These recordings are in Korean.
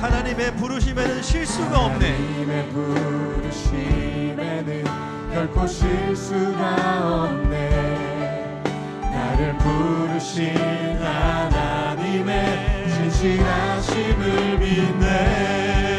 하나님의 부르심에는 실수가 없네. 하나님의 부르심에는 결코 실수가 없네. 나를 부르신 하나님의 진실하심을 믿네.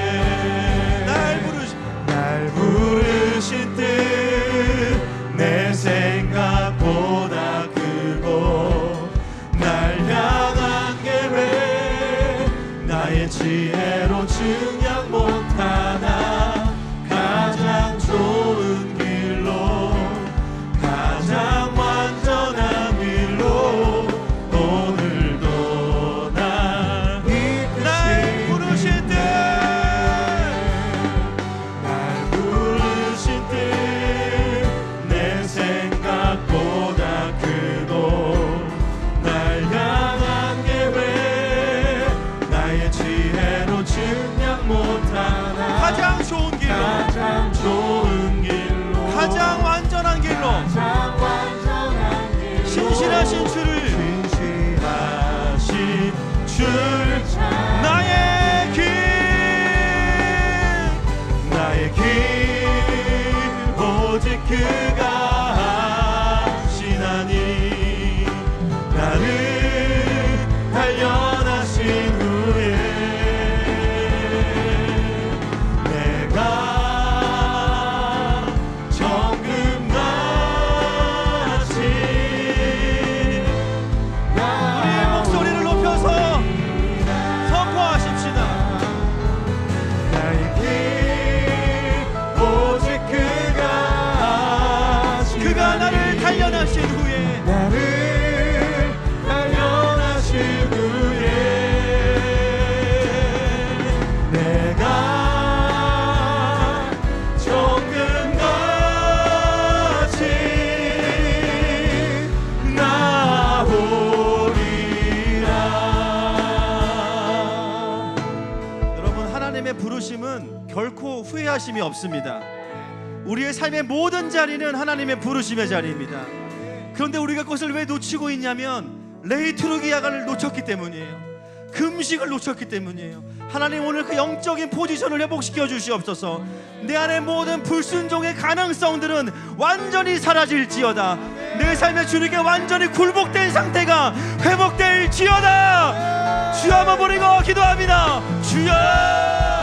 포기하심이 없습니다. 우리의 삶의 모든 자리는 하나님의 부르심의 자리입니다. 그런데 우리가 그것을 왜 놓치고 있냐면 레이트루기아가를 놓쳤기 때문이에요. 금식을 놓쳤기 때문이에요. 하나님 오늘 그 영적인 포지션을 회복시켜 주시옵소서. 내 안에 모든 불순종의 가능성들은 완전히 사라질지어다. 내 삶의 주님께 완전히 굴복된 상태가 회복될지어다. 주여 한번 버리고 기도합니다. 주여.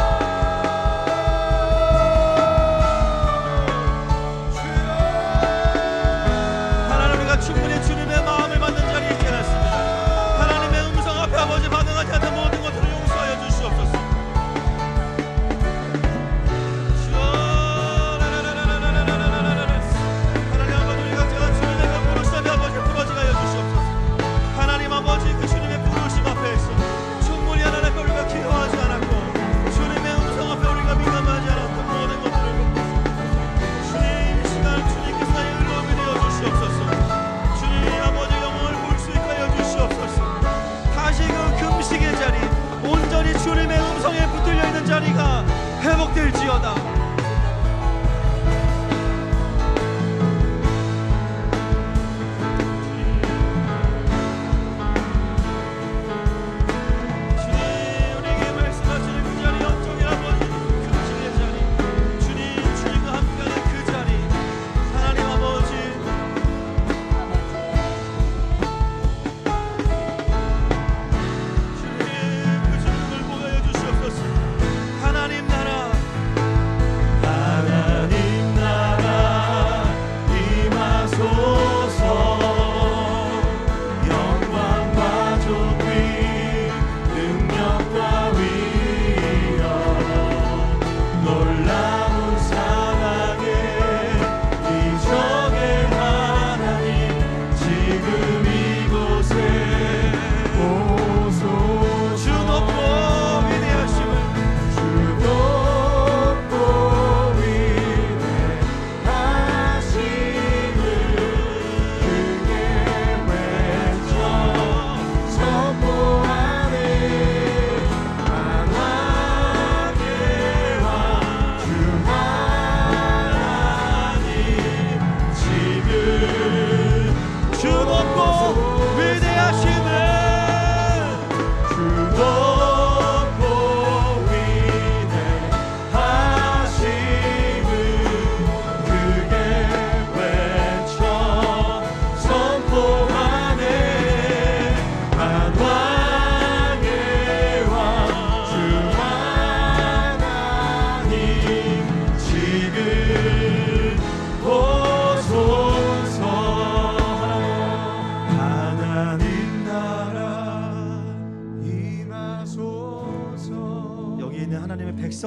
소리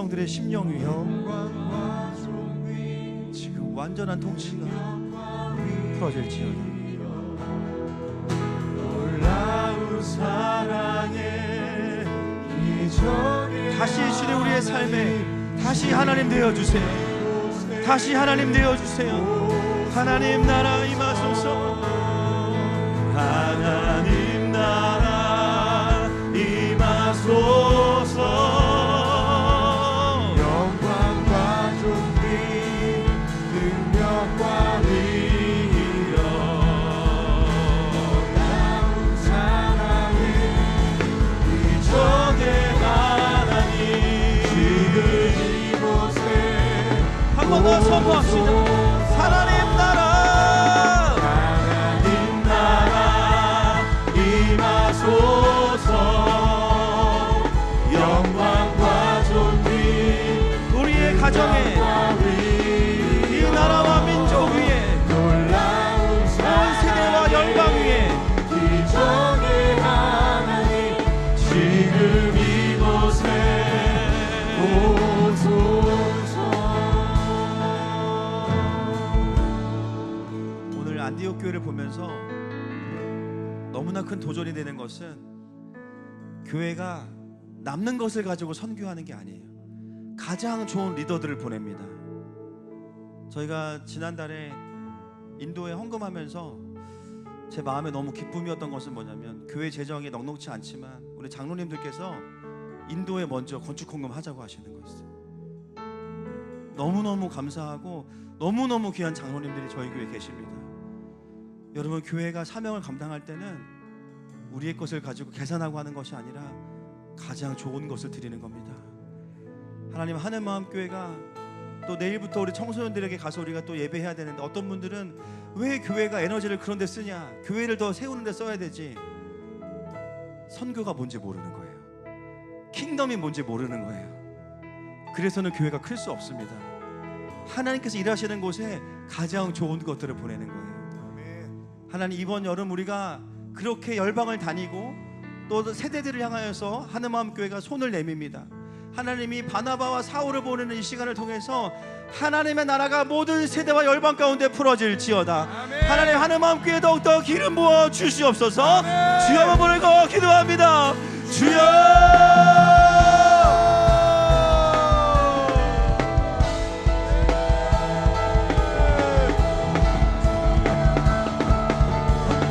백성들의 심령 존귀 지금 완전한 통치가 풀어질지어다. 다시 주님 우리의 삶에 다시 하나님 되어 주세요. 다시 하나님 되어 주세요. 하나님 나라 임하소서. 하나님 우리의 가정에 이 나라와 민족 위에 놀라운 온 세대와 열방 위에 기적의 하나님 지금 이곳에 오소서 오늘 안디옥 교회를 보면서 너무나 큰 도전이 되는 것은 교회가 남는 것을 가지고 선교하는 게 아니에요. 가장 좋은 리더들을 보냅니다. 저희가 지난달에 인도에 헌금하면서 제 마음에 너무 기쁨이었던 것은 뭐냐면 교회 재정이 넉넉치 않지만 우리 장로님들께서 인도에 먼저 건축 헌금 하자고 하시는 거였어요. 너무너무 감사하고 너무너무 귀한 장로님들이 저희 교회에 계십니다. 여러분 교회가 사명을 감당할 때는 우리의 것을 가지고 계산하고 하는 것이 아니라 가장 좋은 것을 드리는 겁니다. 하나님 하는 마음 교회가 또 내일부터 우리 청소년들에게 가서 우리가 또 예배해야 되는데 어떤 분들은 왜 교회가 에너지를 그런 데 쓰냐? 교회를 더 세우는 데 써야 되지. 선교가 뭔지 모르는 거예요. 킹덤이 뭔지 모르는 거예요. 그래서는 교회가 클 수 없습니다. 하나님께서 일하시는 곳에 가장 좋은 것들을 보내는 거예요. 하나님 이번 여름 우리가 그렇게 열방을 다니고 또 세대들을 향하여서 하는 마음 교회가 손을 내밉니다. 하나님이 바나바와 사울을 보내는 이 시간을 통해서 하나님의 나라가 모든 세대와 열방 가운데 풀어질지어다. 하나님 하는 마음 교회 더욱더 기름 부어 주시옵소서. 주여 부르고 기도합니다. 주여.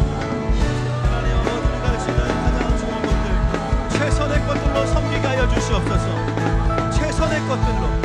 하나님 아버지가 주시는 가장 좋은 것들 최선의 것들로 섬기게 하여 주시옵소서 것들로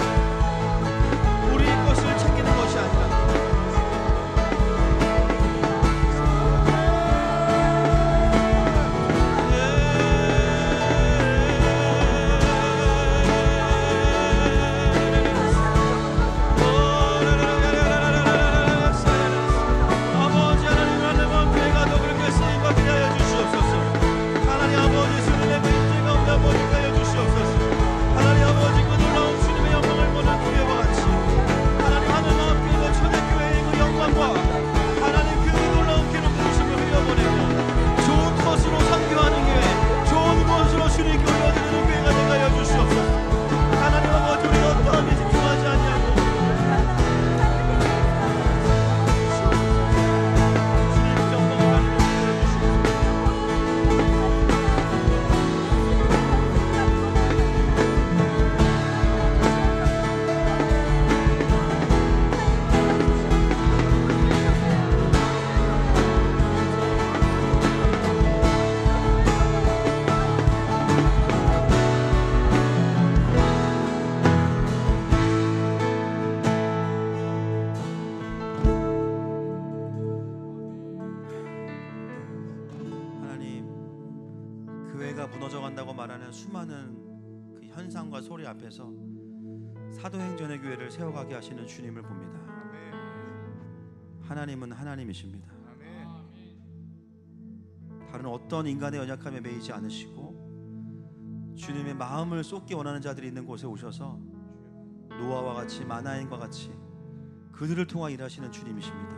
가 무너져 간다고 말하는 수많은 그 현상과 소리 앞에서 사도행전의 교회를 세워가게 하시는 주님을 봅니다. 하나님은 하나님이십니다. 다른 어떤 인간의 연약함에 매이지 않으시고 주님의 마음을 쏟기 원하는 자들이 있는 곳에 오셔서 노아와 같이 마나인과 같이 그들을 통하 일하시는 주님이십니다.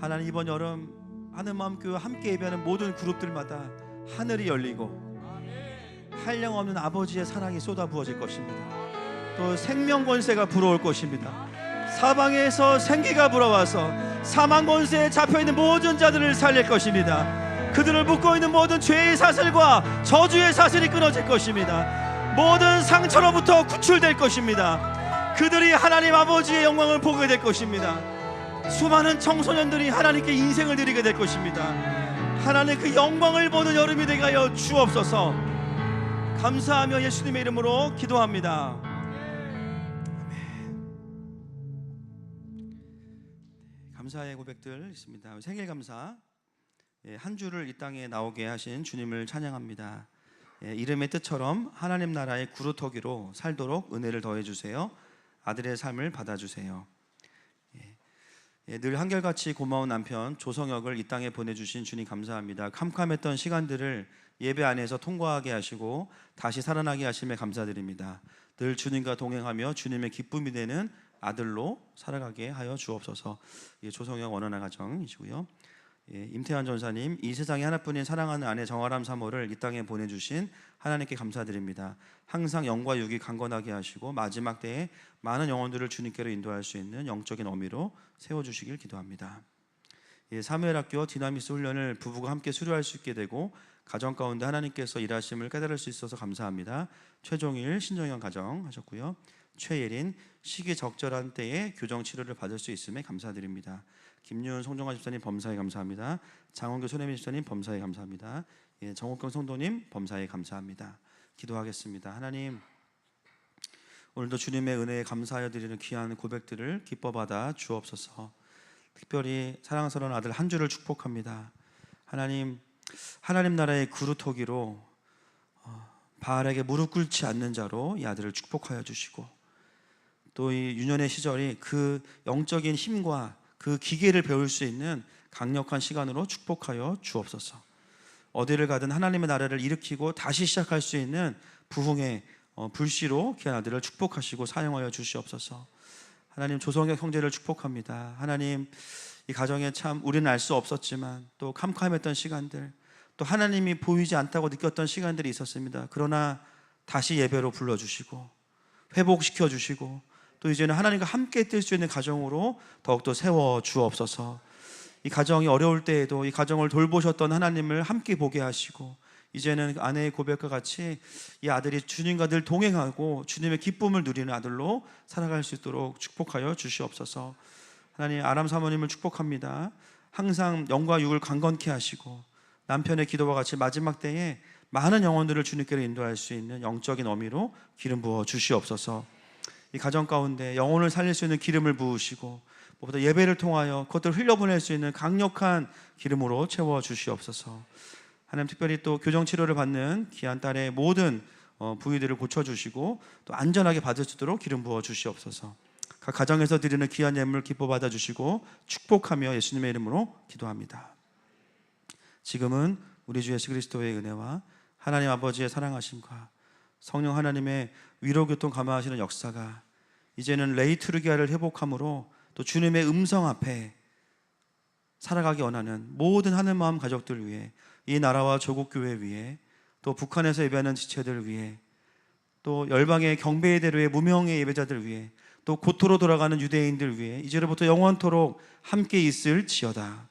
하나님 이번 여름 하는 마음 교회 함께 예배하는 모든 그룹들마다 하늘이 열리고 한량 없는 아버지의 사랑이 쏟아 부어질 것입니다. 또 생명 권세가 불어올 것입니다. 사방에서 생기가 불어와서 사망 권세에 잡혀 있는 모든 자들을 살릴 것입니다. 그들을 묶고 있는 모든 죄의 사슬과 저주의 사슬이 끊어질 것입니다. 모든 상처로부터 구출될 것입니다. 그들이 하나님 아버지의 영광을 보게 될 것입니다. 수많은 청소년들이 하나님께 인생을 드리게 될 것입니다. 하나님 그 영광을 보는 여름이 되게 하여 주옵소서. 감사하며 예수님의 이름으로 기도합니다. 감사의 고백들 있습니다. 생일 감사. 예, 한 주를 이 땅에 나오게 하신 주님을 찬양합니다. 예, 이름의 뜻처럼 하나님 나라의 구루터기로 살도록 은혜를 더해 주세요. 아들의 삶을 받아 주세요. 예, 늘 한결같이 고마운 남편 조성혁을 이 땅에 보내주신 주님 감사합니다. 캄캄했던 시간들을 예배 안에서 통과하게 하시고 다시 살아나게 하심에 감사드립니다. 늘 주님과 동행하며 주님의 기쁨이 되는 아들로 살아가게 하여 주옵소서. 예, 조성혁 원원한 가정이시고요. 예, 임태환 전사님, 이 세상에 하나뿐인 사랑하는 아내 정아람 사모를 이 땅에 보내주신 하나님께 감사드립니다. 항상 영과 육이 강건하게 하시고 마지막 때에 많은 영혼들을 주님께로 인도할 수 있는 영적인 어미로 세워주시길 기도합니다. 예, 사무엘학교 디나미스 훈련을 부부가 함께 수료할 수 있게 되고 가정 가운데 하나님께서 일하심을 깨달을 수 있어서 감사합니다. 최종일 신정현 가정 하셨고요. 최예린 시기 적절한 때에 교정 치료를 받을 수 있음에 감사드립니다. 김윤 송정화 집사님 범사에 감사합니다. 장원교 손혜민 집사님 범사에 감사합니다. 예, 정옥경 성도님 범사에 감사합니다. 기도하겠습니다. 하나님 오늘도 주님의 은혜에 감사하여 드리는 귀한 고백들을 기뻐 받아 주옵소서. 특별히 사랑스러운 아들 한 주를 축복합니다. 하나님 하나님 나라의 그루터기로 어, 바알에게 무릎 꿇지 않는 자로 이 아들을 축복하여 주시고 또 이 유년의 시절이 그 영적인 힘과 그 기계를 배울 수 있는 강력한 시간으로 축복하여 주옵소서. 어디를 가든 하나님의 나라를 일으키고 다시 시작할 수 있는 부흥의 어, 불씨로 귀한 아들을 축복하시고 사용하여 주시옵소서. 하나님 조성혁 형제를 축복합니다. 하나님 이 가정에 참 우리는 알 수 없었지만 또 캄캄했던 시간들 또 하나님이 보이지 않다고 느꼈던 시간들이 있었습니다. 그러나 다시 예배로 불러주시고 회복시켜 주시고 또 이제는 하나님과 함께 뛸 수 있는 가정으로 더욱더 세워 주옵소서. 이 가정이 어려울 때에도 이 가정을 돌보셨던 하나님을 함께 보게 하시고 이제는 아내의 고백과 같이 이 아들이 주님과 늘 동행하고 주님의 기쁨을 누리는 아들로 살아갈 수 있도록 축복하여 주시옵소서. 하나님 아람 사모님을 축복합니다. 항상 영과 육을 강건케 하시고 남편의 기도와 같이 마지막 때에 많은 영혼들을 주님께로 인도할 수 있는 영적인 어미로 기름 부어 주시옵소서. 이 가정 가운데 영혼을 살릴 수 있는 기름을 부으시고 무엇보다 예배를 통하여 그것들을 흘려보낼 수 있는 강력한 기름으로 채워 주시옵소서. 하나님 특별히 또 교정 치료를 받는 귀한 딸의 모든 어, 부위들을 고쳐 주시고 또 안전하게 받을 수 있도록 기름 부어 주시옵소서. 각 가정에서 드리는 귀한 예물 기뻐 받아 주시고 축복하며 예수님의 이름으로 기도합니다. 지금은 우리 주 예수 그리스도의 은혜와 하나님 아버지의 사랑하심과 성령 하나님의 위로 교통 감화하시는 역사가 이제는 레이투르기아를 회복함으로 또 주님의 음성 앞에 살아가기 원하는 모든 하늘 마음 가족들 위해 이 나라와 조국 교회 위해 또 북한에서 예배하는 지체들 위해 또 열방의 경배의 대로의 무명의 예배자들 위해 또 고토로 돌아가는 유대인들 위해 이제로부터 영원토록 함께 있을 지어다.